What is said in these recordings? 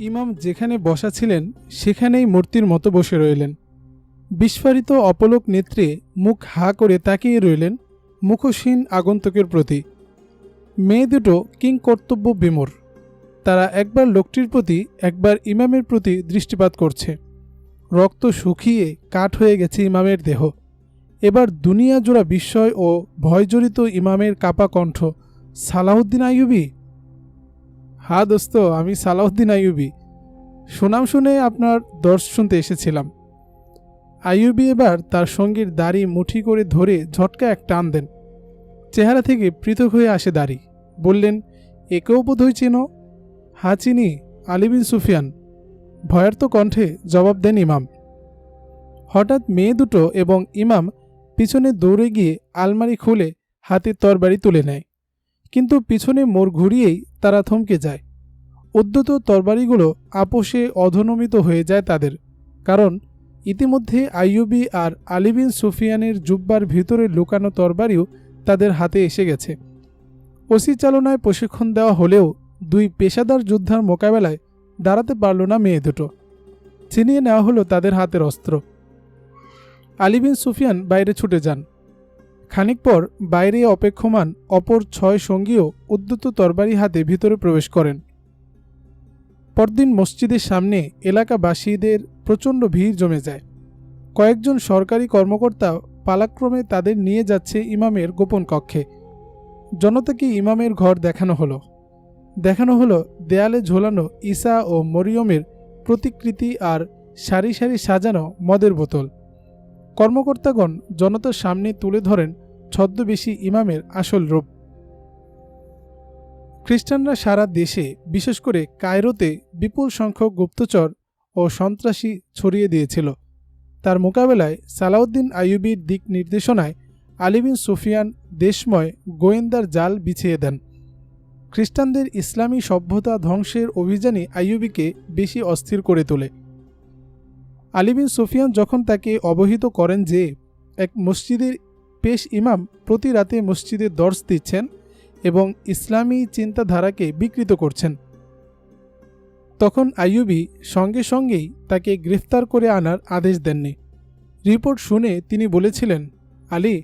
ইমাম যেখানে বসা ছিলেন, সেখানেই মূর্তির মতো বসে রইলেন। বিস্ফারিত অপলোক নেত্রে মুখ হা করে তাকিয়ে রইলেন মুখোশহীন আগন্তুকের প্রতি। মেয়ে দুটো কিং কর্তব্য বিমূর। তারা একবার লোকটির প্রতি, একবার ইমামের প্রতি দৃষ্টিপাত করছে। রক্ত শুকিয়ে কাঠ হয়ে গেছে ইমামের দেহ। এবার দুনিয়া জোড়া বিস্ময় ও ভয়জড়িত ইমামের কাপা কণ্ঠ সালাউদ্দিন আইয়ুবি হ্যাঁ দোস্ত, আমি সালাউদ্দিন আইয়ুবি। সুনাম শুনে আপনার দর্শ শুনতে এসেছিলাম। আইয়ুবি এবার তার সঙ্গীর দাড়ি মুঠি করে ধরে ঝটকা এক টান দেন। চেহারা থেকে পৃথক হয়ে আসে দাড়ি। বললেন, একেও বোধহয় চেনো? হা চিনি আলিবিন সুফিয়ান। ভয়ার্ত কণ্ঠে জবাব দেন ইমাম। হঠাৎ মেয়ে দুটো এবং ইমাম পিছনে দৌড়ে গিয়ে আলমারি খুলে হাতের তরবারি তুলে নেয়। কিন্তু পিছনে মোড় ঘুরিয়েই তারা থমকে যায়। উদ্যত তরবারিগুলো আপোষে অধনমিত হয়ে যায় তাদের, কারণ ইতিমধ্যে আইয়ুবি আর আলিবিন সুফিয়ানের জুব্বার ভিতরে লুকানো তরবারিও তাদের হাতে এসে গেছে। ওসি চালনায় প্রশিক্ষণ দেওয়া হলেও দুই পেশাদার যোদ্ধার মোকাবেলায় দাঁড়াতে পারল না মেয়ে দুটো। ছিনিয়ে নেওয়া হলো তাদের হাতের অস্ত্র। আলিবিন সুফিয়ান বাইরে ছুটে যান। খানিক পর বাইরে অপেক্ষমান অপর ছয় সঙ্গীও উদ্যত তরবারি হাতে ভিতরে প্রবেশ করেন। পরদিন মসজিদের সামনে এলাকাবাসীদের প্রচণ্ড ভিড় জমে যায়। কয়েকজন সরকারি কর্মকর্তা পালাক্রমে তাদের নিয়ে যাচ্ছে ইমামের গোপন কক্ষে। জনতাকে ইমামের ঘর দেখানো হলো। দেখানো হলো দেয়ালে ঝোলানো ঈসা ও মরিয়মের প্রতিকৃতি আর সারি সারি সাজানো মদের বোতল। কর্মকর্তাগণ জনতার সামনে তুলে ধরেন ছদ্মবেশী ইমামের আসল রূপ। খ্রিস্টানরা সারা দেশে, বিশেষ করে কায়রোতে, বিপুল সংখ্যক গুপ্তচর ও সন্ত্রাসী ছড়িয়ে দিয়েছিল। তার মোকাবেলায় সালাউদ্দিন আইয়ুবির দিক নির্দেশনায় আলিবিন সুফিয়ান দেশময় গোয়েন্দার জাল বিছিয়ে দেন। খ্রিস্টানদের ইসলামী সভ্যতা ধ্বংসের অভিযানে আইয়ুবিকে বেশি অস্থির করে তোলে। আলিবিন সুফিয়ান যখন তাকে অবহিত করেন যে, এক মসজিদের পেশ ইমাম প্রতি রাতে মসজিদে দর্শ দিচ্ছেন এবং ইসলামী চিন্তাধারাকে বিকৃত করছেন। তখন আইয়ুবি সঙ্গে সঙ্গেই তাকে গ্রেফতার করে আনার আদেশ দেননি। রিপোর্ট শুনে তিনি বলেছিলেন, আলী,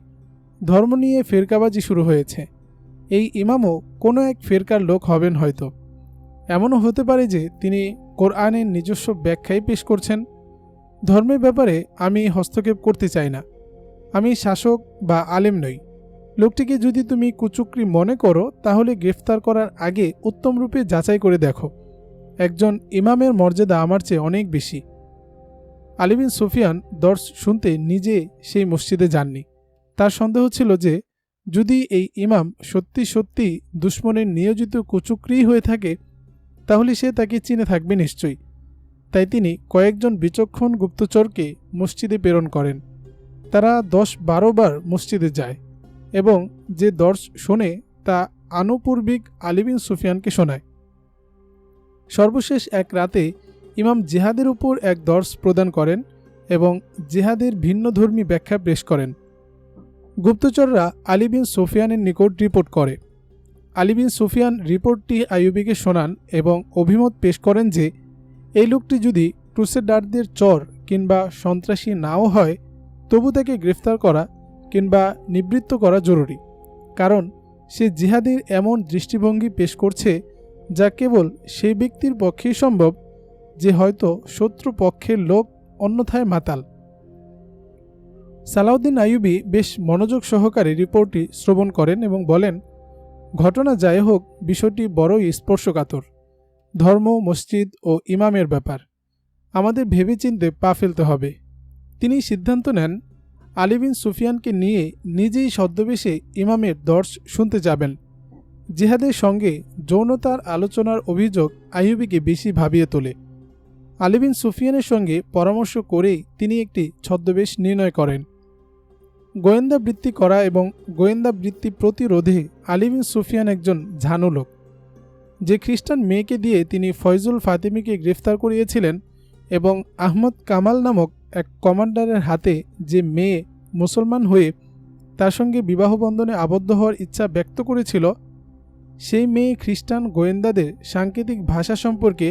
ধর্ম নিয়ে ফেরকাবাজি শুরু হয়েছে। এই ইমামও কোনো এক ফেরকার লোক হবেন হয়তো। এমনও হতে পারে যে তিনি কোরআনের নিজস্ব ব্যাখ্যাই পেশ করছেন। ধর্মের ব্যাপারে আমি হস্তক্ষেপ করতে চাই না। আমি শাসক বা আলেম নই। লোকটিকে যদি তুমি কুচুকরি মনে করো, তাহলে গ্রেফতার করার আগে উত্তম রূপে যাচাই করে দেখো। একজন ইমামের মর্যাদা আমার চেয়ে অনেক বেশি। আলিবিন সুফিয়ান দর্শ শুনতে নিজে সেই মসজিদে যাননি। তার সন্দেহ ছিল যে, যদি এই ইমাম সত্যি সত্যি দুশ্মনের নিয়োজিত কুচুকরি হয়ে থাকে, তাহলে সে তাকে চিনে থাকবে নিশ্চয়ই। তাই তিনি কয়েকজন বিচক্ষণ গুপ্তচরকে মসজিদে প্রেরণ করেন। তারা দশ বারো বার মসজিদে যায় এবং যে দর্শ শোনে তা আনুপূর্বিক আলিবিন সুফিয়ানকে শোনায়। সর্বশেষ এক রাতে ইমাম জেহাদের উপর এক দর্শ প্রদান করেন এবং জেহাদের ভিন্নধর্মী ব্যাখ্যা পেশ করেন। গুপ্তচররা আলী বিন সুফিয়ানের নিকট রিপোর্ট করে। আলী বিন সুফিয়ান রিপোর্টটি আইয়ুবিকে শোনান এবং অভিমত পেশ করেন যে, এই লোকটি যদি ক্রুসেডারদের চর কিংবা সন্ত্রাসী নাও হয় তবু তাকে গ্রেফতার করা কিংবা নিবৃত্ত করা জরুরি, কারণ সে জিহাদির এমন দৃষ্টিভঙ্গি পেশ করছে যা কেবল সেই ব্যক্তির পক্ষেই সম্ভব যে হয়তো শত্রু পক্ষের লোক অন্যথায় মাতাল। সালাউদ্দিন আইয়ুবি বেশ মনোযোগ সহকারে রিপোর্টটি শ্রবণ করেন এবং বলেন, ঘটনা যাই হোক, বিষয়টি বড়ই স্পর্শকাতর। ধর্ম, মসজিদ ও ইমামের ব্যাপার। আমাদের ভেবেচিন্তে পা ফেলতে হবে। তিনি সিদ্ধান্ত নেন আলিবিন সুফিয়ানকে নিয়ে নিজেই ছদ্মবেশে ইমামের দর্শ শুনতে যাবেন। জেহাদের সঙ্গে যৌনতার আলোচনার অভিযোগ আইয়ুবিকে বেশি ভাবিয়ে তোলে। আলিবিন সুফিয়ানের সঙ্গে পরামর্শ করেই তিনি একটি ছদ্মবেশ নির্ণয় করেন। গোয়েন্দা বৃত্তি করা এবং গোয়েন্দা বৃত্তি প্রতিরোধে আলিবিন সুফিয়ান একজন ঝানু লোক। যে খ্রিস্টান মেয়েকে দিয়ে তিনি ফয়জুল ফাতিমিকে গ্রেফতার করিয়েছিলেন এবং আহমদ কামাল নামক এক কমান্ডারের হাতে যে মেয়ে মুসলমান হয়ে তার সঙ্গে বিবাহ বন্ধনে আবদ্ধ হওয়ার ইচ্ছা ব্যক্ত করেছিল, সেই মেয়ে খ্রিস্টান গোয়েন্দাদের সাংকেতিক ভাষা সম্পর্কে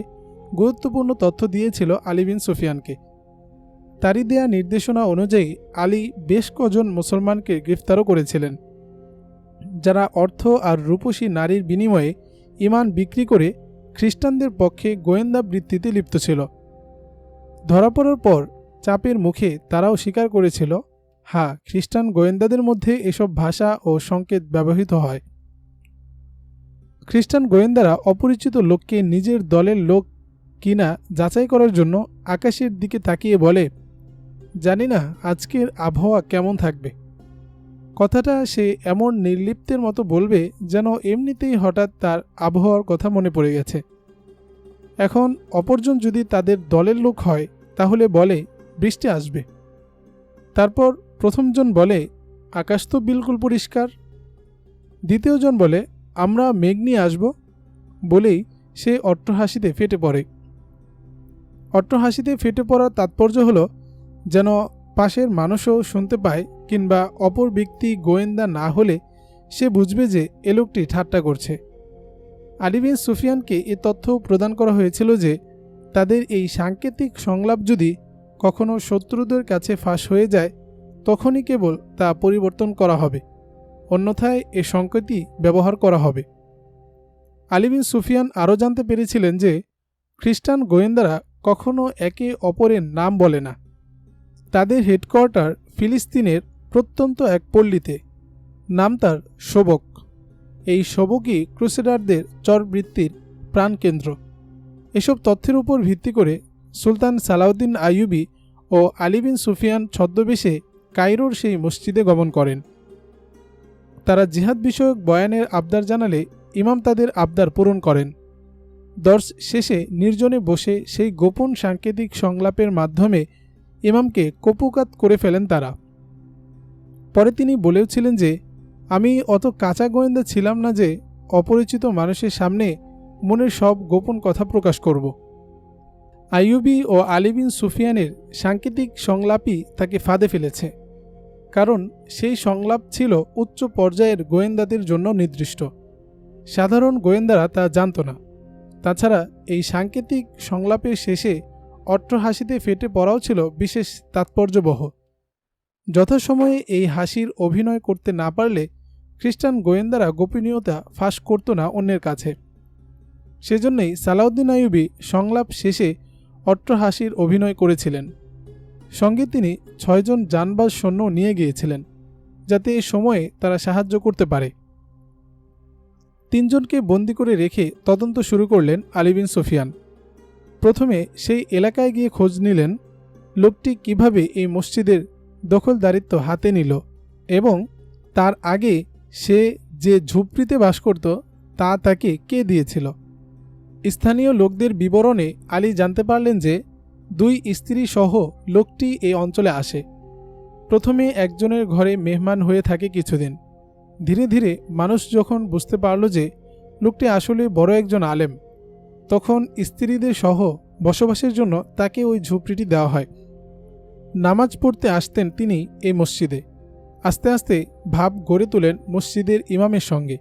গুরুত্বপূর্ণ তথ্য দিয়েছিল আলী বিন সুফিয়ানকে। তারই দেয়া নির্দেশনা অনুযায়ী আলী বেশ কজন মুসলমানকে গ্রেফতারও করেছিলেন, যারা অর্থ আর রূপসী নারীর বিনিময়ে ইমান বিক্রি করে খ্রিস্টানদের পক্ষে গোয়েন্দা বৃত্তিতে লিপ্ত ছিল। ধরা পড়ার পর চাপের মুখে তারাও স্বীকার করেছিল হ্যাঁ খ্রিস্টান গোয়েন্দাদের মধ্যে এসব ভাষা ও সংকেত ব্যবহৃত হয়। খ্রিস্টান গোয়েন্দারা অপরিচিত লোককে নিজের দলের লোক কিনা যাচাই করার জন্য আকাশের দিকে তাকিয়ে বলে, জানি না আজকের আবহাওয়া কেমন থাকবে। কথাটা সে এমন নির্লিপ্তের মতো বলবে যেন এমনিতেই হঠাৎ তার আবহাওয়ার কথা মনে পড়ে গেছে। এখন অপরজন যদি তাদের দলের লোক হয়, তাহলে বলে বৃষ্টি আসবে। তারপর প্রথমজন বলে, আকাশ তো বিলকুল পরিষ্কার। দ্বিতীয়জন বলে, আমরা মেঘ নিয়ে আসব। বলেই সে অট্টহাসিতে ফেটে পড়ে। অট্টহাসিতে ফেটে পড়ার তাৎপর্য হলো যেন পাশের মানুষও শুনতে পায় কিংবা অপর ব্যক্তি গোয়েন্দা না হলে সে বুঝবে যে এ লোকটি ঠাট্টা করছে। আলিবিন সুফিয়ানকে এ তথ্য প্রদান করা হয়েছিল যে তাদের এই সাংকেতিক সংলাপ যদি কখনো শত্রুদের কাছে ফাঁস হয়ে যায়, তখনই কেবল তা পরিবর্তন করা হবে। অন্যথায় এ সংকেতই ব্যবহার করা হবে। আলিবিন সুফিয়ান আরও জানতে পেরেছিলেন যে, খ্রিস্টান গোয়েন্দারা কখনো একে অপরের নাম বলে না। তাদের হেডকোয়ার্টার ফিলিস্তিনের প্রত্যন্ত এক পল্লীতে। নাম তার শোবক। এই শোবকই ক্রুসেডারদের চরবৃত্তির প্রাণকেন্দ্র। এসব তথ্যের উপর ভিত্তি করে সুলতান সালাউদ্দিন আইয়ুবি ও আলিবিন সুফিয়ান ছদ্মবেশে কায়রোর সেই মসজিদে গমন করেন। তারা জিহাদ বিষয়ক বয়ানের আবদার জানালে ইমাম তাদের আবদার পূরণ করেন। দর্শ শেষে নির্জনে বসে সেই গোপন সাংকেতিক সংলাপের মাধ্যমে ইমামকে কপুকাত করে ফেলেন তারা। পরে তিনি বলেওছিলেন যে, আমি অত কাঁচা গোয়েন্দা ছিলাম না যে, অপরিচিত মানুষের সামনে মনের সব গোপন কথা প্রকাশ করব। আইয়ুবি ও আলিবিন সুফিয়ানের সাংকেতিক সংলাপই তাকে ফাঁদে ফেলেছে, কারণ সেই সংলাপ ছিল উচ্চ পর্যায়ের গোয়েন্দাদের জন্য নির্দিষ্ট। সাধারণ গোয়েন্দারা তা জানত না। তাছাড়া এই সাংকেতিক সংলাপের শেষে অট্টহাসিতে ফেটে পড়াও ছিল বিশেষ তাৎপর্যবহ। যথাসময়ে এই হাসির অভিনয় করতে না পারলে খ্রিস্টান গোয়েন্দারা গোপনীয়তা ফাঁস করত না অন্যের কাছে। সেজন্যই সালাউদ্দিন আইয়ুবি সংলাপ শেষে অট্টহাসির অভিনয় করেছিলেন। সঙ্গে তিনি ছয়জন যানবাজ সৈন্য নিয়ে গিয়েছিলেন, যাতে এ সময়ে তারা সাহায্য করতে পারে। তিনজনকে বন্দি করে রেখে তদন্ত শুরু করলেন আলিবিন সোফিয়ান। প্রথমে সেই এলাকায় গিয়ে খোঁজ নিলেন, লোকটি কীভাবে এই মসজিদের দখলদারিত্ব হাতে নিল এবং তার আগে সে যে ঝুপড়িতে বাস করত, তা তাকে কে দিয়েছিল? স্থানীয় লোকদের বিবরণে আলী জানতে পারলেন যে দুই স্ত্রী সহ লোকটি এই অঞ্চলে আসে। প্রথমে একজনের ঘরে মেহমান হয়ে থাকে কিছুদিন। ধীরে ধীরে মানুষ যখন বুঝতে পারল যে লোকটি আসলে বড় একজন আলেম, তখন স্ত্রীদের সহ বসবাসের জন্য তাকে ওই ঝুপড়িটি দেওয়া হয়। নামাজ পড়তে আসতেন তিনি এই মসজিদে। আস্তে আস্তে ভাব গড়ে তোলেন মসজিদের ইমামের সঙ্গে।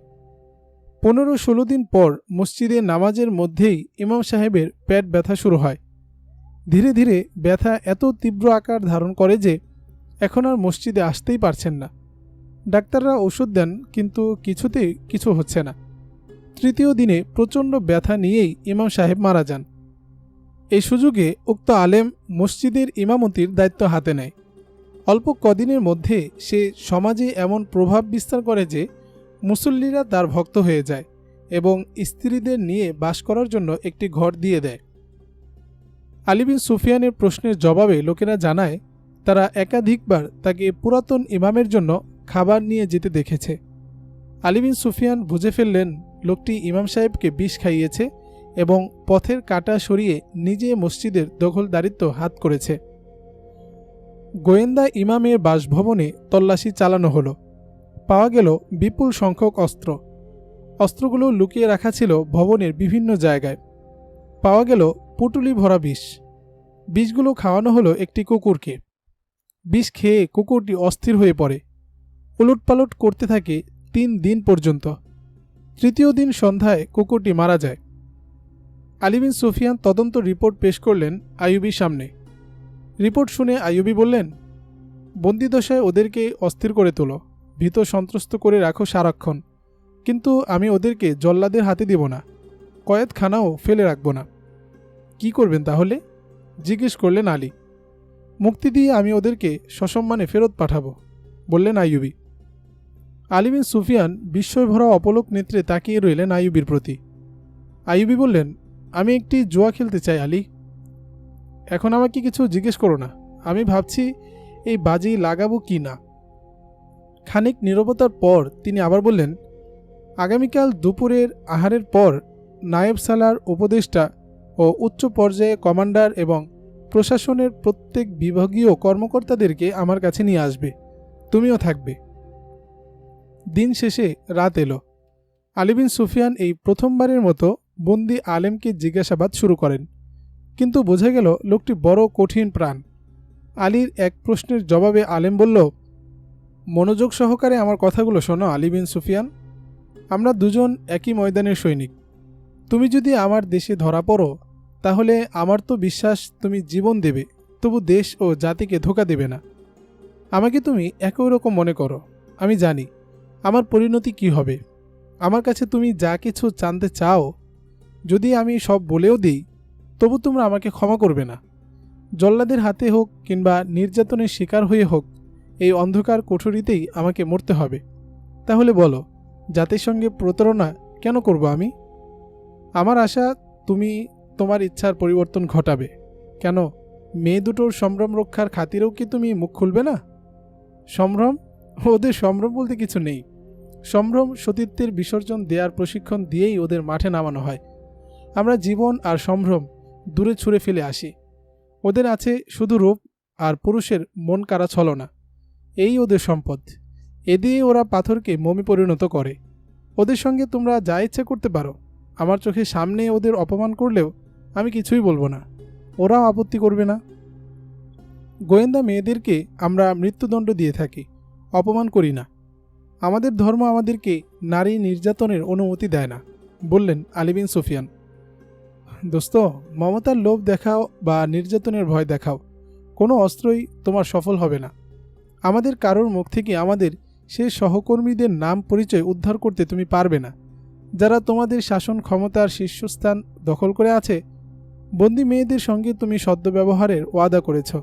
পনেরো ষোলো দিন পর মসজিদে নামাজের মধ্যেই ইমাম সাহেবের পেট ব্যথা শুরু হয়। ধীরে ধীরে ব্যথা এত তীব্র আকার ধারণ করে যে এখন আর মসজিদে আসতেই পারছেন না। ডাক্তাররা ওষুধ দেন, কিন্তু কিছুতেই কিছু হচ্ছে না। তৃতীয় দিনে প্রচণ্ড ব্যথা নিয়েই ইমাম সাহেব মারা যান। এই সুযোগে উক্ত আলেম মসজিদের ইমামতির দায়িত্ব হাতে নেয়। অল্প কদিনের মধ্যে সে সমাজে এমন প্রভাব বিস্তার করে যে মুসল্লিরা তার ভক্ত হয়ে যায় এবং স্ত্রীদের নিয়ে বাস করার জন্য একটি ঘর দিয়ে দেয়। আলিবিন সুফিয়ানের প্রশ্নের জবাবে লোকেরা জানায়, তারা একাধিকবার তাকে পুরাতন ইমামের জন্য খাবার নিয়ে যেতে দেখেছে। আলিবিন সুফিয়ান বুঝে ফেললেন, লোকটি ইমাম সাহেবকে বিষ খাইয়েছে এবং পথের কাটা সরিয়ে নিজে মসজিদের দখলদারিত্ব হাত করেছে। গোয়েন্দা ইমামের বাসভবনে তল্লাশি চালানো হলো। পাওয়া গেল বিপুল সংখ্যক অস্ত্র। অস্ত্রগুলো লুকিয়ে রাখা ছিল ভবনের বিভিন্ন জায়গায়। পাওয়া গেল পুটুলি ভরা বিষ। বিষগুলো খাওয়ানো হলো একটি কুকুরকে। বিষ খেয়ে কুকুরটি অস্থির হয়ে পড়ে। উলটপালট করতে থাকে তিন দিন পর্যন্ত। তৃতীয় দিন সন্ধ্যায় কুকুরটি মারা যায়। আলিবিন সুফিয়ান তদন্ত রিপোর্ট পেশ করলেন আইয়ুবির সামনে। রিপোর্ট শুনে আইয়ুবি বললেন, বন্দিদশায় ওদেরকে অস্থির করে তোলো। ভীত সন্ত্রস্ত করে রাখো সারাক্ষণ। কিন্তু আমি ওদেরকে জল্লাদের হাতে দিব না, কয়েদখানাও ফেলে রাখব না। কি করবেন তাহলে? জিজ্ঞেস করলেন আলী। মুক্তি দিয়ে আমি ওদেরকে সসম্মানে ফেরত পাঠাবো, বললেন আইয়ুবি। আলিবিন সুফিয়ান বিস্ময় ভরা অপলক নেত্রে তাকিয়ে রইলেন আইয়ুবির প্রতি। আইয়ুবি বললেন, আমি একটি জুয়া খেলতে চাই, আলী। এখন আমাকে কিছু জিজ্ঞেস করো না। আমি ভাবছি, এই বাজি লাগাবো কি না? খানিক নীরবতার পর তিনি আবার বললেন, আগামীকাল দুপুরের আহারের পর নায়েব সালার উপদেষ্টা ও উচ্চ পর্যায়ে কমান্ডার এবং প্রশাসনের প্রত্যেক বিভাগীয় কর্মকর্তাদেরকে আমার কাছে নিয়ে আসবে। তুমিও থাকবে। দিন শেষে রাত এলো। আলিবিন সুফিয়ান এই প্রথমবারের মতো বন্দি আলেমকে জিজ্ঞাসাবাদ শুরু করেন। কিন্তু বোঝা গেল, লোকটি বড় কঠিন প্রাণ। আলীর এক প্রশ্নের জবাবে আলেম বলল মনোযোগ সহকারে আমার কথাগুলো শোনো, আলী বিন সুফিয়ান। আমরা দুজন একই ময়দানের সৈনিক। তুমি যদি আমার দেশে ধরা পড়ো, তাহলে আমার তো বিশ্বাস তুমি জীবন দেবে, তবু দেশ ও জাতিকে ধোকা দেবে না। আমাকে তুমি একই রকম মনে করো, আমি জানি আমার পরিণতি কি হবে। আমার কাছে তুমি যা কিছু জানতে চাও, যদি আমি সব বলেও দিই, তবু তোমরা আমাকে ক্ষমা করবে না। জল্লাদের হাতে হোক কিংবা নির্যাতনের শিকার হয়ে হোক এই অন্ধকার কোঠরিতেই আমাকে মরতে হবে। তাহলে বলো, জাতির সঙ্গে প্রতারণা কেন করব আমি? আমার আশা, তুমি তোমার ইচ্ছার পরিবর্তন ঘটাবে। কেন, মেয়ে দুটোর সম্ভ্রম রক্ষার খাতিরেও কি তুমি মুখ খুলবে না? সম্ভ্রম? ওদের সম্ভ্রম বলতে কিছু নেই। সম্ভ্রম সতীত্বের বিসর্জন দেওয়ার প্রশিক্ষণ দিয়েই ওদের মাঠে নামানো হয়। আমরা জীবন আর সম্ভ্রম দূরে ছুঁড়ে ফেলে আসি। ওদের আছে শুধু রূপ আর পুরুষের মন কারা ছলনা এই ওদের সম্পদ। এ দিয়ে ওরা পাথরকে মমি পরিণত করে। ওদের সঙ্গে তোমরা যা ইচ্ছে করতে পারো। আমার চোখের সামনে ওদের অপমান করলেও আমি কিছুই বলব না। ওরাও আপত্তি করবে না। গোয়েন্দা মেয়েদেরকে আমরা মৃত্যুদণ্ড দিয়ে থাকি। অপমান করি না। আমাদের ধর্ম আমাদেরকে নারী নির্যাতনের অনুমতি দেয় না, বললেন আলিবিন সুফিয়ান। দোস্ত, মমতার লোভ দেখাও বা নির্যাতনের ভয় দেখাও, কোনো অস্ত্রই তোমার সফল হবে না। আমাদের কারোর মুখ থেকে আমাদের সেই সহকর্মীদের নাম পরিচয় উদ্ধার করতে তুমি পারবে না। যারা তোমাদের শাসন ক্ষমতার শীর্ষস্থান দখল করে আছে, বন্দি মেয়েদের সঙ্গে তুমি সদ্ব্যবহারের ওয়াদা করেছ।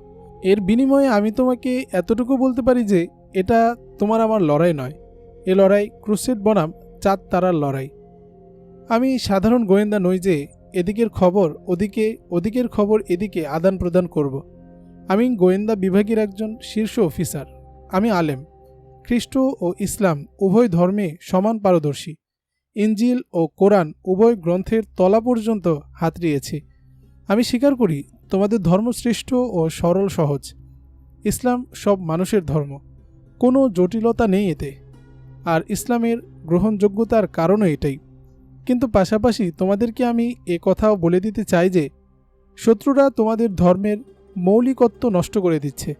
এর বিনিময়ে আমি তোমাকে এতটুকু বলতে পারি যে, এটা তোমার আমার লড়াই নয়। এ লড়াই ক্রুসেড বনাম চাঁদ তারার লড়াই। আমি সাধারণ গোয়েন্দা নই যে, এদিকের খবর ওদিকে, ওদিকের খবর এদিকে আদান প্রদান করব। আমি গোয়েন্দা বিভাগের একজন শীর্ষ অফিসার। আমি আলেম। খ্রিস্ট ও ইসলাম উভয় ধর্মে সমান পারদর্শী। ইঞ্জিল ও কোরআন উভয় গ্রন্থের তলা পর্যন্ত হাতড়িয়েছি আমি স্বীকার করি, তোমাদের ধর্ম শ্রেষ্ঠ ও সরল সহজ। ইসলাম সব মানুষের ধর্ম। কোনো জটিলতা নেই এতে। আর ইসলামের গ্রহণযোগ্যতার কারণও এটাই। কিন্তু পাশাপাশি তোমাদেরকে আমি এ কথাও বলে দিতে চাই যে, শত্রুরা তোমাদের ধর্মের মৌলিকত্ব নষ্ট করে দিচ্ছে,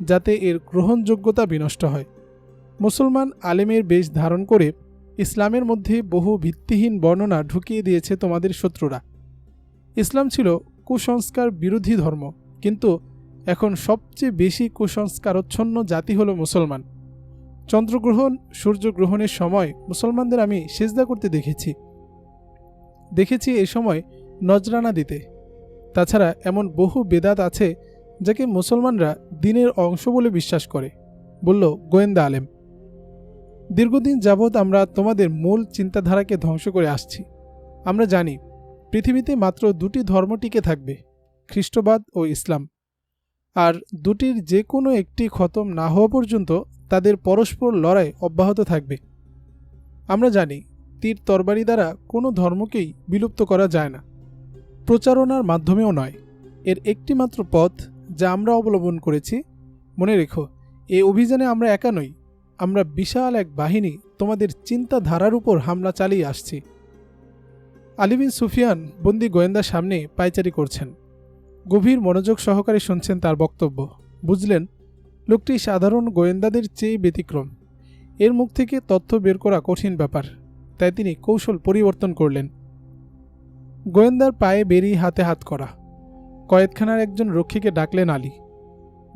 যাতে এর গ্রহণযোগ্যতা বিনষ্ট হয়। মুসলমান আলেমের বেশ ধারণ করে ইসলামের মধ্যে বহু ভিত্তিহীন বর্ণনা ঢুকিয়ে দিয়েছে তোমাদের শত্রুরা। ইসলাম ছিল কুসংস্কার বিরোধী ধর্ম, কিন্তু এখন সবচেয়ে বেশি কুসংস্কারচ্ছন্ন জাতি হলো মুসলমান। চন্দ্রগ্রহণ, সূর্যগ্রহণের সময় মুসলমানদের আমি সেজদা করতে দেখেছি। দেখেছি এ সময় নজরানা দিতে। তাছাড়া এমন বহু বেদাত আছে যাকে মুসলমানরা দিনের অংশ বলে বিশ্বাস করে, বলল গোয়েন্দা আলেম। দীর্ঘদিন যাবৎ আমরা তোমাদের মূল চিন্তাধারাকে ধ্বংস করে আসছি। আমরা জানি, পৃথিবীতে মাত্র দুটি ধর্ম টিকে থাকবে, খ্রিস্টবাদ ও ইসলাম। আর দুটির যে কোনো একটি খতম না হওয়া পর্যন্ত তাদের পরস্পর লড়াই অব্যাহত থাকবে। আমরা জানি, তীর তরবারি দ্বারা কোনো ধর্মকেই বিলুপ্ত করা যায় না। প্রচারণার মাধ্যমেও নয়। এর একটি মাত্র পথ যা আমরা অবলম্বন করেছি। মনে রেখো এই অভিযানে আমরা একা নই। আমরা বিশাল এক বাহিনী তোমাদের চিন্তাধারার উপর হামলা চালিয়ে আসছি। আলিবিন সুফিয়ান বন্দি গোয়েন্দার সামনে পায়চারি করছেন। গভীর মনোযোগ সহকারে শুনছেন তার বক্তব্য। বুঝলেন, লোকটি সাধারণ গোয়েন্দাদের চেয়ে ব্যতিক্রম। এর মুখ থেকে তথ্য বের করা কঠিন ব্যাপার। তাই তিনি কৌশল পরিবর্তন করলেন। গোয়েন্দার পায়ে বেরি হাতে হাত করা। কয়েদখানার একজন রক্ষীকে ডাকলেন আলী।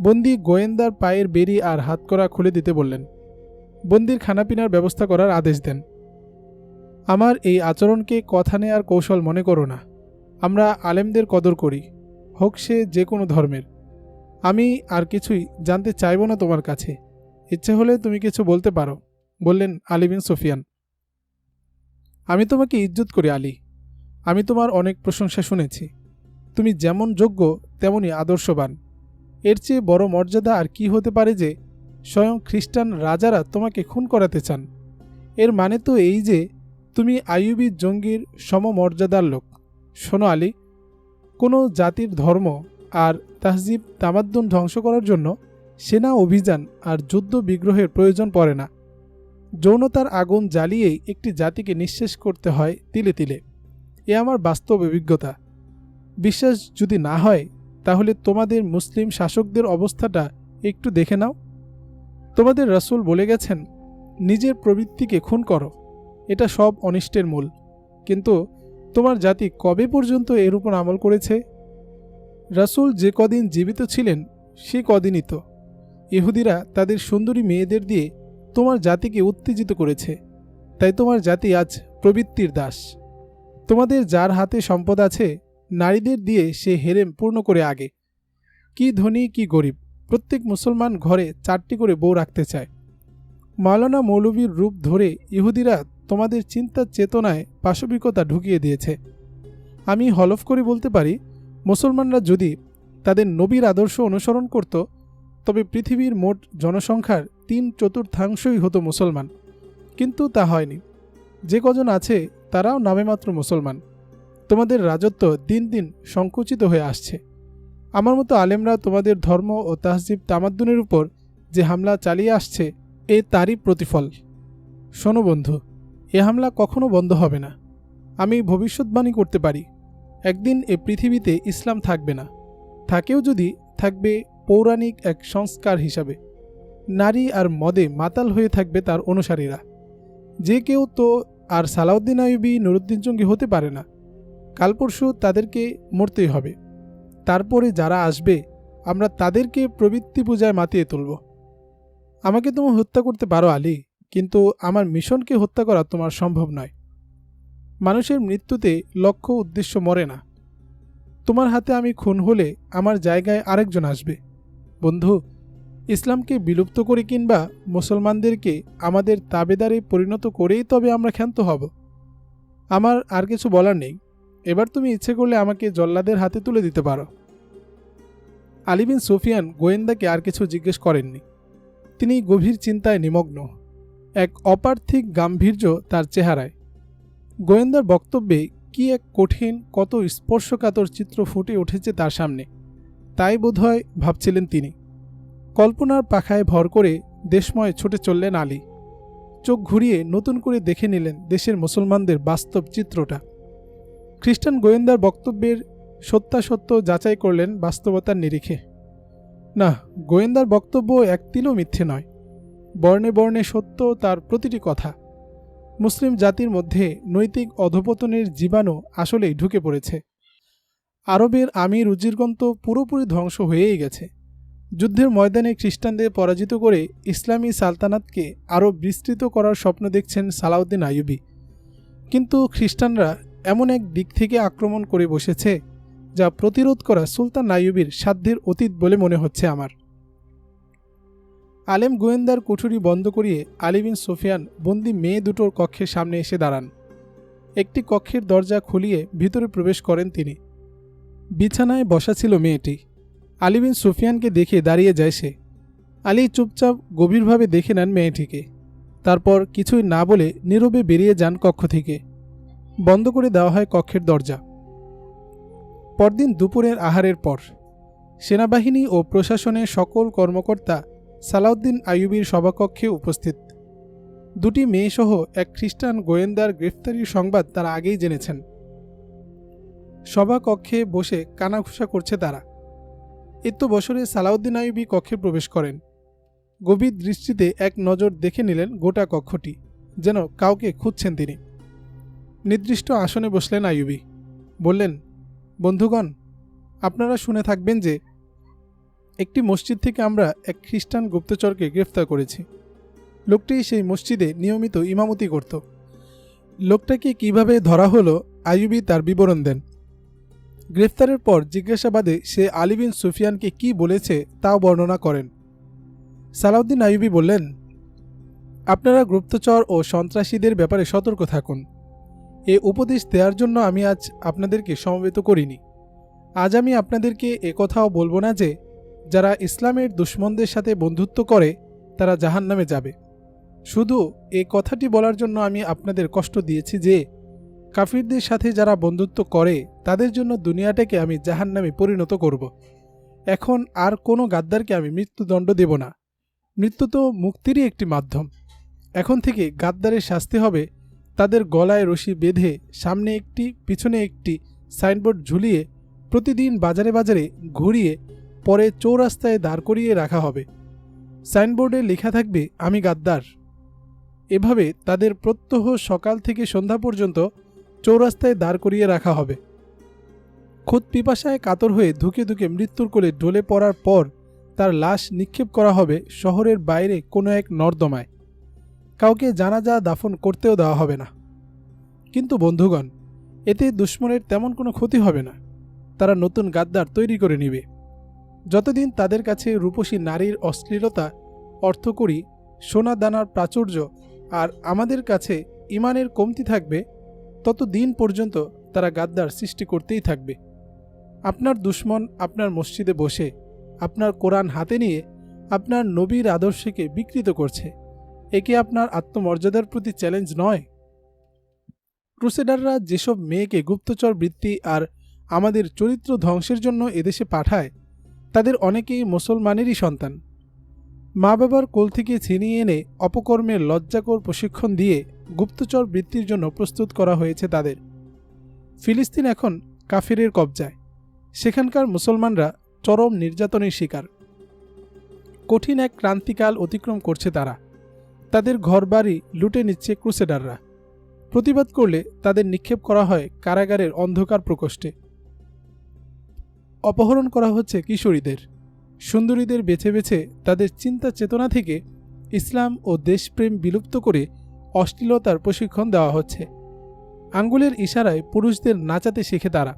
বন্দি গোয়েন্দার পায়ের বেরি আর হাত করা খুলে দিতে বললেন, বন্দির খানাপিনার ব্যবস্থা করার আদেশ দেন। আমার এই আচরণকে কথা নেয়ার কৌশল মনে করো না। আমরা আলেমদের কদর করি, হোক সে যে কোনো ধর্মের। আমি আর কিছুই জানতে চাইব না তোমার কাছে। ইচ্ছে হলে তুমি কিছু বলতে পারো, বললেন আলী বিন সুফিয়ান। আমি তোমাকে ইজ্জত করি আলী। আমি তোমার অনেক প্রশংসা শুনেছি। তুমি যেমন যোগ্য তেমনই আদর্শবান। এর চেয়ে বড় মর্যাদা আর কি হতে পারে যে, স্বয়ং খ্রিস্টান রাজারা তোমাকে খুন করাতে চান। এর মানে তো এই যে, তুমি আইয়ুবী জঙ্গির সমমর্যাদার লোক। শোনো আলী, কোনো জাতির ধর্ম আর তাহজিব তামাদ্দুন ধ্বংস করার জন্য সেনা অভিযান আর যুদ্ধ বিগ্রহের প্রয়োজন পড়ে না। যৌনতার আগুন জ্বালিয়েই একটি জাতিকে নিঃশেষ করতে হয় তিলে তিলে। এ আমার বাস্তব অভিজ্ঞতা। বিশ্বাস যদি না হয়, তাহলে তোমাদের মুসলিম শাসকদের অবস্থাটা একটু দেখে নাও। তোমাদের রাসূল বলে গেছেন, নিজের প্রবৃত্তিকে খুন করো, এটা সব অনিষ্টের মূল। কিন্তু তোমার জাতি কবে পর্যন্ত এর উপর আমল করেছে? রাসূল যে কদিন জীবিত ছিলেন, সে কদিনই তো। ইহুদিরা তাদের সুন্দরী মেয়েদের দিয়ে তোমার জাতিকে উত্তেজিত করেছে। তাই তোমার জাতি আজ প্রবৃত্তির দাস। তোমাদের যার হাতে সম্পদ আছে, নারীদের দিয়ে সে হেরেম পূর্ণ করে আগে। কি ধনী, কি গরিব, প্রত্যেক মুসলমান ঘরে চারটি করে বউ রাখতে চায়। মাওলানা মৌলবীর রূপ ধরে ইহুদিরা তোমাদের চিন্তার চেতনায় পাশবিকতা ঢুকিয়ে দিয়েছে। আমি হলফ করে বলতে পারি, মুসলমানরা যদি তাদের নবীর আদর্শ অনুসরণ করত, তবে পৃথিবীর মোট জনসংখ্যার তিন চতুর্থাংশই হতো মুসলমান। কিন্তু তা হয়নি। যে কজন আছে তারাও নামেমাত্র মুসলমান। তোমাদের রাজত্ব দিন দিন সংকুচিত হয়ে আসছে। আমার মতো আলেমরা তোমাদের ধর্ম ও তাহজিব তামাদ্দুনের উপর যে হামলা চালিয়ে আসছে, এ তারই প্রতিফল। শোনো বন্ধু, এ হামলা কখনো বন্ধ হবে না। আমি ভবিষ্যৎবাণী করতে পারি। একদিন এ পৃথিবীতে ইসলাম থাকবে না। থাকেও যদি, থাকবে পৌরাণিক এক সংস্কার হিসাবে। নারী আর মদে মাতাল হয়ে থাকবে তার অনুসারীরা। যে কেউ তো আর সালাউদ্দিন আইবি নুরুদ্দিন জঙ্গি হতে পারে না। কাল পরশু তাদেরকে মরতেই হবে। তারপরে যারা আসবে, আমরা তাদেরকে প্রবৃত্তি পূজায় মাতিয়ে তুলব। আমাকে তুমি হত্যা করতে পারো আলী, কিন্তু আমার মিশনকে হত্যা করা তোমার সম্ভব নয়। মানুষের মৃত্যুতে লক্ষ্য উদ্দেশ্য মরে না। তোমার হাতে আমি খুন হলে আমার জায়গায় আরেকজন আসবে। বন্ধু ইসলামকে বিলুপ্ত করে কিংবা মুসলমানদেরকে আমাদের তাবেদারে পরিণত করেই তবে আমরা ক্ষান্ত হব। আমার আর কিছু বলার নেই। এবার তুমি ইচ্ছে করলে আমাকে জল্লাদের হাতে তুলে দিতে পারো। আলিবিন সুফিয়ান গোয়েন্দাকে আর কিছু জিজ্ঞেস করেননি। তিনি গভীর চিন্তায় নিমগ্ন। এক অপার্থিক গাম্ভীর্য তার চেহারায়। গোয়েন্দার বক্তব্যে কি এক কঠিন, কত স্পর্শকাতর চিত্র ফুটে উঠেছে তার সামনে, তাই বোধহয় ভাবছিলেন তিনি। কল্পনার পাখায় ভর করে দেশময় ছুটে চললেন আলী। চোখ ঘুরিয়ে নতুন করে দেখে নিলেন দেশের মুসলমানদের বাস্তব চিত্রটা। খ্রিস্টান গোয়েন্দার বক্তব্যের সত্যাসত্য যাচাই করলেন বাস্তবতার নিরিখে। না, গোয়েন্দার বক্তব্য এক তিলও মিথ্যে নয়। বর্ণে বর্ণে সত্য তার প্রতিটি কথা। মুসলিম জাতির মধ্যে নৈতিক অধপতনের জীবাণু আসলেই ঢুকে পড়েছে। আরবের আমির উজিরগণ তো পুরোপুরি ধ্বংস হয়েই গেছে। যুদ্ধের ময়দানে খ্রিস্টানদের পরাজিত করে ইসলামী সালতানাতকে আরও বিস্তৃত করার স্বপ্ন দেখছেন সালাউদ্দিন আইয়ুবি। কিন্তু খ্রিস্টানরা এমন এক দিক থেকে আক্রমণ করে বসেছে যা প্রতিরোধ করা সুলতান আইয়ুবির সাধ্যের অতীত বলে মনে হচ্ছে আমার। আলেম গোয়েন্দার কুঠুরি বন্ধ করিয়ে আলিবিন সোফিয়ান বন্দি মেয়ে দুটোর কক্ষের সামনে এসে দাঁড়ান। একটি কক্ষের দরজা খুলিয়ে ভিতরে প্রবেশ করেন তিনি। বিছানায় বসা ছিল মেয়েটি। আলিবিন সুফিয়ানকে দেখে দাঁড়িয়ে যায় সে। আলী চুপচাপ গভীরভাবে দেখে নেন মেয়েটিকে। তারপর কিছুই না বলে নীরবে বেরিয়ে যান কক্ষ থেকে। বন্ধ করে দেওয়া হয় কক্ষের দরজা। পরদিন দুপুরের আহারের পর সেনাবাহিনী ও প্রশাসনের সকল কর্মকর্তা সালাউদ্দিন আইয়ুবির সভাকক্ষে উপস্থিত। দুটি মেয়েসহ এক খ্রিস্টান গোয়েন্দার গ্রেফতারির সংবাদ তারা আগেই জেনেছেন। সভাকক্ষে বসে কানাঘুষা করছে তারা। এত বছরে সালাউদ্দিন আইয়ুবি কক্ষে প্রবেশ করেন। গভীর দৃষ্টিতে এক নজর দেখে নিলেন গোটা কক্ষটি, যেন কাউকে খুঁজছেন তিনি। নির্দিষ্ট আসনে বসলেন আইয়ুবি। বললেন, বন্ধুগণ, আপনারা শুনে থাকবেন যে, একটি মসজিদ থেকে আমরা এক খ্রিস্টান গুপ্তচরকে গ্রেফতার করেছি। লোকটি সেই মসজিদে নিয়মিত ইমামতি করত। লোকটাকে কীভাবে ধরা হলো, আইয়ুবি তার বিবরণ দেন। গ্রেফতারের পর জিজ্ঞাসাবাদে সে আলী বিন সুফিয়ানকে কি বলেছে তাও বর্ণনা করেন। সালাউদ্দিন আইয়ুবি বললেন, আপনারা গুপ্তচর ও সন্ত্রাসীদের ব্যাপারে সতর্ক থাকুন। এ উপদেশ দেওয়ার জন্য আমি আজ আপনাদেরকে সমবেত করিনি। আজ আমি আপনাদেরকে কথাও বলব না যে, যারা ইসলামের দুশ্মনদের সাথে বন্ধুত্ব করে, তারা জাহান নামে যাবে। শুধু এ কথাটি বলার জন্য আমি আপনাদের কষ্ট দিয়েছি যে কাফিরদের সাথে যারা বন্ধুত্ব করে, তাদের জন্য দুনিয়াটাকে আমি জাহান নামে পরিণত করব। এখন আর কোনো গাদ্দারকে আমি মৃত্যুদণ্ড দেব না। মৃত্যু তো মুক্তিরই একটি মাধ্যম। এখন থেকে গাদ্দারের শাস্তি হবে, তাদের গলায় রশি বেঁধে সামনে একটি, পিছনে একটি সাইনবোর্ড ঝুলিয়ে প্রতিদিন বাজারে বাজারে ঘুরিয়ে পরে চৌরাস্তায় দাঁড় করিয়ে রাখা হবে। সাইনবোর্ডে লেখা থাকবে, আমি গাদ্দার। এভাবে তাদের প্রত্যহ সকাল থেকে সন্ধ্যা পর্যন্ত চৌরাস্তায় দাঁড় করিয়ে রাখা হবে। খুদ পিপাসায় কাতর হয়ে ধুকে ধুকে মৃত্যুর কোলে ঢলে পড়ার পর তার লাশ নিক্ষেপ করা হবে শহরের বাইরে কোনো এক নর্দমায়। কাউকে জানাজা দাফন করতেও দেওয়া হবে না। কিন্তু বন্ধুগণ, এতে দুশ্মনের তেমন কোনো ক্ষতি হবে না। তারা নতুন গাদ্দার তৈরি করে নিবে। যতদিন তাদের কাছে রূপসী নারীর অশ্লীলতা, অর্থকরী সোনা দানার প্রাচুর্য আর আমাদের কাছে ইমানের কমতি থাকবে তত দিন পর্যন্ত তারা গাদ্দার সৃষ্টি করতেই থাকবে। আপনার দুশ্মন আপনার মসজিদে বসে, আপনার কোরআন হাতে নিয়ে আপনার নবীর আদর্শকে বিকৃত করছে। একে আপনার আত্মমর্যাদার প্রতি চ্যালেঞ্জ নয়? ক্রুসেডাররা যেসব মেয়েকে গুপ্তচর বৃত্তি আর আমাদের চরিত্র ধ্বংসের জন্য এদেশে পাঠায়, তাদের অনেকেই মুসলমানেরই সন্তান। মা বাবার কোল থেকে ছিনিয়ে এনে অপকর্মের লজ্জাকর প্রশিক্ষণ দিয়ে গুপ্তচর বৃত্তির জন্য প্রস্তুত করা হয়েছে তাদের। ফিলিস্তিন এখন কাফিরের কবজায়। সেখানকার মুসলমানরা চরম নির্যাতনের শিকার। কঠিন এক ক্রান্তিকাল অতিক্রম করছে তারা। তাদের ঘরবাড়ি লুটে নিচ্ছে ক্রুসেডাররা। প্রতিবাদ করলে তাদের নিক্ষেপ করা হয় কারাগারের অন্ধকার প্রকোষ্ঠে। অপহরণ করা হচ্ছে কিশোরীদের। সুন্দরীদের বেছে বেছে তাদের চিন্তা চেতনা থেকে ইসলাম ও দেশপ্রেম বিলুপ্ত করে অশ্লীলতার প্রশিক্ষণ দেওয়া হচ্ছে। আঙ্গুলের ইশারায় পুরুষদের নাচাতে শেখে তারা।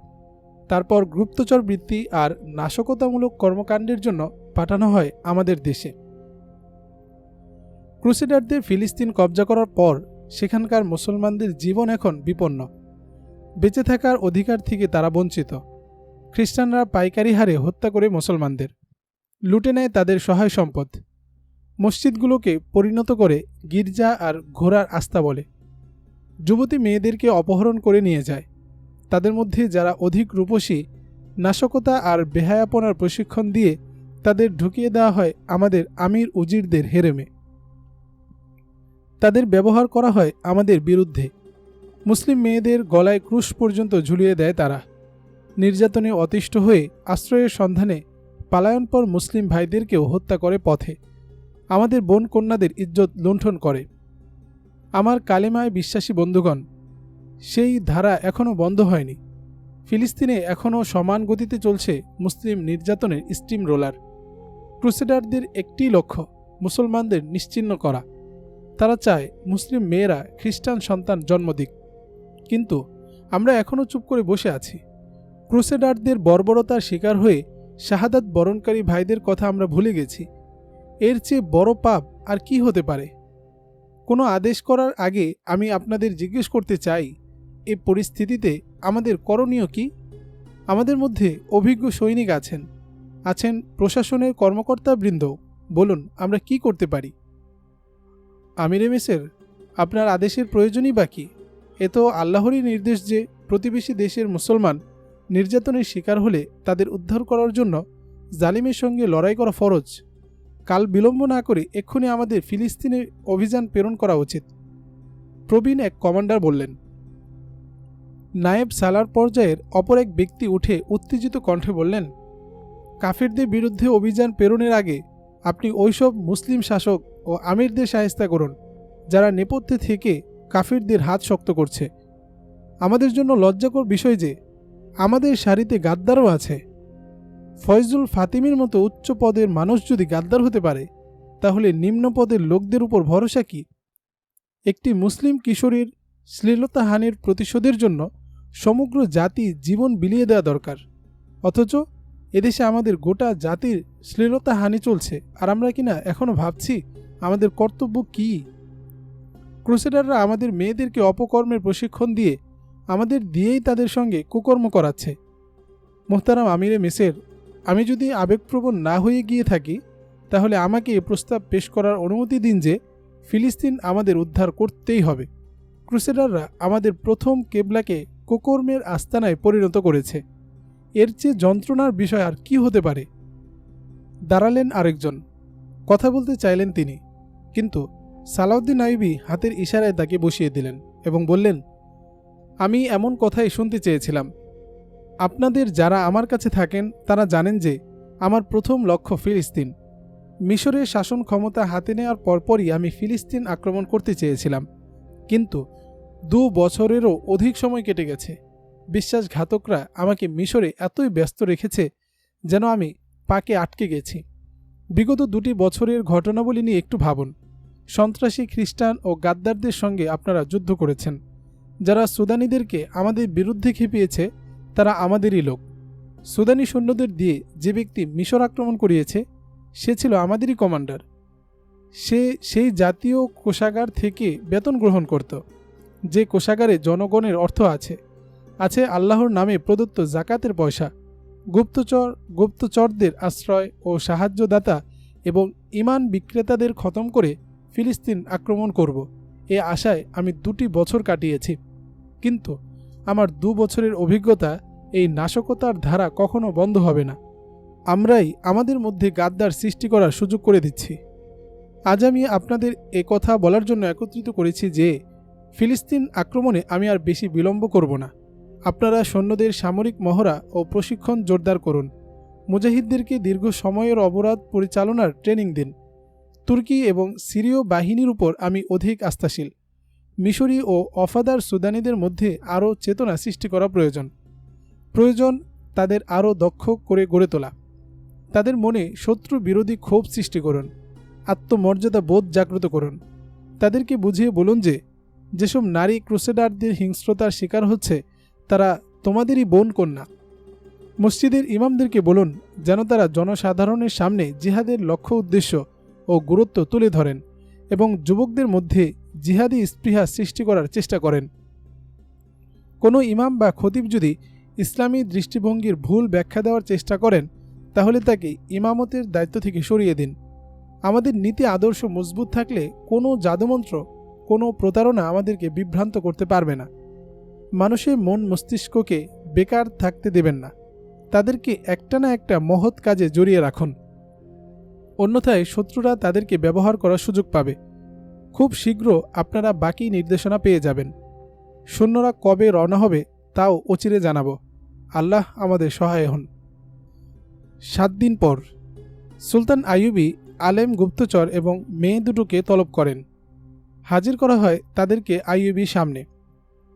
তারপর গুপ্তচর বৃত্তি আর নাশকতামূলক কর্মকাণ্ডের জন্য পাঠানো হয় আমাদের দেশে। ক্রুসেডারদের ফিলিস্তিন কবজা করার পর সেখানকার মুসলমানদের জীবন এখন বিপন্ন। বেঁচে থাকার অধিকার থেকে তারা বঞ্চিত। খ্রিস্টানরা পাইকারি হারে হত্যা করে মুসলমানদের। লুটে নেয় তাদের সহায় সম্পদ। মসজিদগুলোকে পরিণত করে গির্জা আর ঘোড়ার আস্থা বলে। যুবতী মেয়েদেরকে অপহরণ করে নিয়ে যায়। তাদের মধ্যে যারা অধিক রূপসী, নাশকতা আর বেহায়াপনার প্রশিক্ষণ দিয়ে তাদের ঢুকিয়ে দেওয়া হয় আমাদের আমির উজিরদের হেরেমে। তাদের ব্যবহার করা হয় আমাদের বিরুদ্ধে। মুসলিম মেয়েদের গলায় ক্রুশ পর্যন্ত ঝুলিয়ে দেয় তারা। নির্যাতনে অতিষ্ঠ হয়ে আশ্রয়ের সন্ধানে পালায়নপর মুসলিম ভাইদেরকেও হত্যা করে পথে। আমাদের বোন কন্যাদের ইজ্জত লুণ্ঠন করে। আমার কালেমায় বিশ্বাসী বন্ধুগণ, সেই ধারা এখনও বন্ধ হয়নি। ফিলিস্তিনে এখনও সমান গতিতে চলছে মুসলিম নির্যাতনের স্টিম রোলার। ক্রুসেডারদের একটি লক্ষ্য, মুসলমানদের নিশ্চিন্ন করা। তারা চায় মুসলিম মেয়েরা খ্রিস্টান সন্তান জন্ম দিক। কিন্তু আমরা এখনও চুপ করে বসে আছি। ক্রুসেডারদের বর্বরতার শিকার হয়ে শাহাদাত বরণকারী ভাইদের কথা আমরা ভুলে গেছি। এর চেয়ে বড় পাপ আর কি হতে পারে? কোনো আদেশ করার আগে আমি আপনাদের জিজ্ঞেস করতে চাই, এ পরিস্থিতিতে আমাদের করণীয় কি? আমাদের মধ্যে অভিজ্ঞ সৈনিক আছেন। আছেন প্রশাসনের কর্মকর্তাবৃন্দ বলুন, আমরা কি করতে পারি? আমির এমেসের আপনার আদেশের প্রয়োজনই বাকি এ তো আল্লাহরই নির্দেশ যে প্রতিবেশী দেশের মুসলমান নির্যাতনের শিকার হলে তাদের উদ্ধার করার জন্য জালিমের সঙ্গে লড়াই করা ফরজ। কাল বিলম্ব না করে এক্ষুনি আমাদের ফিলিস্তিনে অভিযান প্রেরণ করা উচিত, প্রবীণ এক কমান্ডার বললেন। নায়েব সালার পর্যায়ের অপর এক ব্যক্তি উঠে উত্তেজিত কণ্ঠে বললেন, কাফিরদের বিরুদ্ধে অভিযান প্রেরণের আগে আপনি ওইসব মুসলিম শাসক ও আমিরদের সাহেস্তা করুন, যারা নেপথ্যে থেকে কাফিরদের হাত শক্ত করছে। আমাদের জন্য লজ্জাকর বিষয় যে আমাদের সারিতে গাদ্দারও আছে। ফয়জুল ফাতিমির মতো উচ্চ পদের মানুষ যদি গাদ্দার হতে পারে, তাহলে নিম্ন পদের লোকদের উপর ভরসা কি? একটি মুসলিম কিশোরীর শ্লীলতাহানির প্রতিশোধের জন্য সমগ্র জাতি জীবন বিলিয়ে দেওয়া দরকার। অথচ এদেশে আমাদের গোটা জাতির শ্লীলতাহানি চলছে, আর আমরা কিনা এখনও ভাবছি আমাদের কর্তব্য কী? ক্রুসেডাররা আমাদের মেয়েদেরকে অপকর্মের প্রশিক্ষণ দিয়ে আমাদের দিয়েই তাদের সঙ্গে কুকর্ম করাচ্ছে। মোহতারাম আমিরে মেসের, আমি যদি আবেগপ্রবণ না হয়ে গিয়ে থাকি, তাহলে আমাকে এ প্রস্তাব পেশ করার অনুমতি দিন যে ফিলিস্তিন আমাদের উদ্ধার করতেই হবে। ক্রুসেডাররা আমাদের প্রথম কেবলাকে কুকর্মের আস্তানায় পরিণত করেছে। এর চেয়ে যন্ত্রণার বিষয় আর কি হতে পারে? দাঁড়ালেন আরেকজন। কথা বলতে চাইলেন তিনি, কিন্তু সালাউদ্দিন আইবি হাতের ইশারায় তাকে বসিয়ে দিলেন এবং বললেন আমি এমন কথাই শুনতে চেয়েছিলাম। আপনাদের যারা আমার কাছে থাকেন, তারা জানেন যে আমার প্রথম লক্ষ্য ফিলিস্তিন। মিশরের শাসন ক্ষমতা হাতে নেওয়ার পরপরই আমি ফিলিস্তিন আক্রমণ করতে চেয়েছিলাম। কিন্তু দু বছরেরও অধিক সময় কেটে গেছে। বিশ্বাসঘাতকরা আমাকে মিশরে এতই ব্যস্ত রেখেছে যেন আমি পাকে আটকে গেছি। বিগত দুটি বছরের ঘটনাবলী নিয়ে একটু ভাবুন। সন্ত্রাসী খ্রিস্টান ও গাদ্দারদের সঙ্গে আপনারা যুদ্ধ করেছেন। যারা সুদানিদেরকে আমাদের বিরুদ্ধে খেপিয়েছে, তারা আমাদেরই লোক। সুদানি সৈন্যদের দিয়ে যে ব্যক্তি মিশর আক্রমণ করিয়েছে, সে ছিল আমাদেরই কমান্ডার। সে সেই জাতীয় কোষাগার থেকে বেতন গ্রহণ করত, যে কোষাগারে জনগণের অর্থ আছে। আছে আল্লাহর নামে প্রদত্ত জাকাতের পয়সা, গুপ্তচর, গুপ্তচরদের আশ্রয় ও সাহায্যদাতা এবং ইমান বিক্রেতাদের খতম করে ফিলিস্তিন আক্রমণ করব। এ আশায় আমি দুটি বছর কাটিয়েছি। কিন্তু আমার দু বছরের অভিজ্ঞতা এই নাশকতার ধারা কখনো বন্ধ হবে না। আমরাই আমাদের মধ্যে গাদ্দার সৃষ্টি করার সুযোগ করে দিচ্ছি। আজ আমি আপনাদের এ কথা বলার জন্য একত্রিত করেছি যে, ফিলিস্তিন আক্রমণে আমি আর বেশি বিলম্ব করব না। আপনারা সৈন্যদের সামরিক মহড়া ও প্রশিক্ষণ জোরদার করুন। মুজাহিদদেরকে দীর্ঘ সময়ের অবরাধ পরিচালনার ট্রেনিং দিন। তুর্কি এবং সিরীয় বাহিনীর উপর আমি অধিক আস্থাশীল। মিশরি ও অফাদার সুদানিদের মধ্যে আরও চেতনা সৃষ্টি করা প্রয়োজন। প্রয়োজন তাদের আরও দক্ষ করে গড়ে তোলা। তাদের মনে শত্রু বিরোধী ক্ষোভ সৃষ্টি করুন, আত্মমর্যাদা বোধ জাগ্রত করুন। তাদেরকে বুঝিয়ে বলুন যে, যেসব নারী ক্রুসেডারদের হিংস্রতার শিকার হচ্ছে, তারা তোমাদেরই বোন কন্যা। মসজিদের ইমামদেরকে বলুন যেন তারা জনসাধারণের সামনে জিহাদের লক্ষ্য উদ্দেশ্য ও গুরুত্ব তুলে ধরেন এবং যুবকদের মধ্যে জিহাদি স্পৃহা সৃষ্টি করার চেষ্টা করেন। কোনো ইমাম বা খতিব যদি ইসলামী দৃষ্টিভঙ্গির ভুল ব্যাখ্যা দেওয়ার চেষ্টা করেন, তাহলে তাকে ইমামতের দায়িত্ব থেকে সরিয়ে দিন। আমাদের নীতি আদর্শ মজবুত থাকলে কোনো জাদুমন্ত্র, কোনো প্রতারণা আমাদেরকে বিভ্রান্ত করতে পারবে না। মানুষের মন মস্তিষ্ককে বেকার থাকতে দেবেন না। তাদেরকে একটা না একটা মহৎ কাজে জড়িয়ে রাখুন। অন্যথায় শত্রুরা তাদেরকে ব্যবহার করার সুযোগ পাবে। খুব শীঘ্র আপনারা বাকি নির্দেশনা পেয়ে যাবেন। সৈন্যরা কবে রওনা হবে তাও অচিরে জানাব। আল্লাহ আমাদের সহায় হন। সাত দিন পর সুলতান আইয়ুবি আলেম গুপ্তচর এবং মেয়ে দুটোকে তলব করেন। হাজির করা হয় তাদেরকে আইয়ুবির সামনে।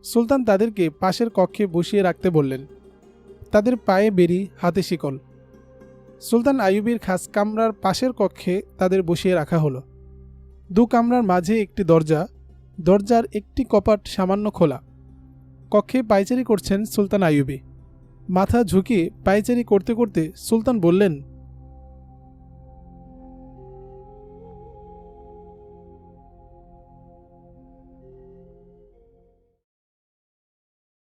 সুলতান তাদেরকে পাশের কক্ষে বসিয়ে রাখতে বললেন, তাদের পায়ে বেরি, হাতে শিকল। সুলতান আইয়ুবির খাস কামরার পাশের কক্ষে তাদের বসিয়ে রাখা হলো। দু কামরার মাঝে একটি দরজা, দরজার একটি কপাট সামান্য খোলা। কক্ষে পাইচারি করছেন সুলতান আইয়ুবি। মাথা ঝুঁকিয়ে পাইচারি করতে করতে সুলতান বললেন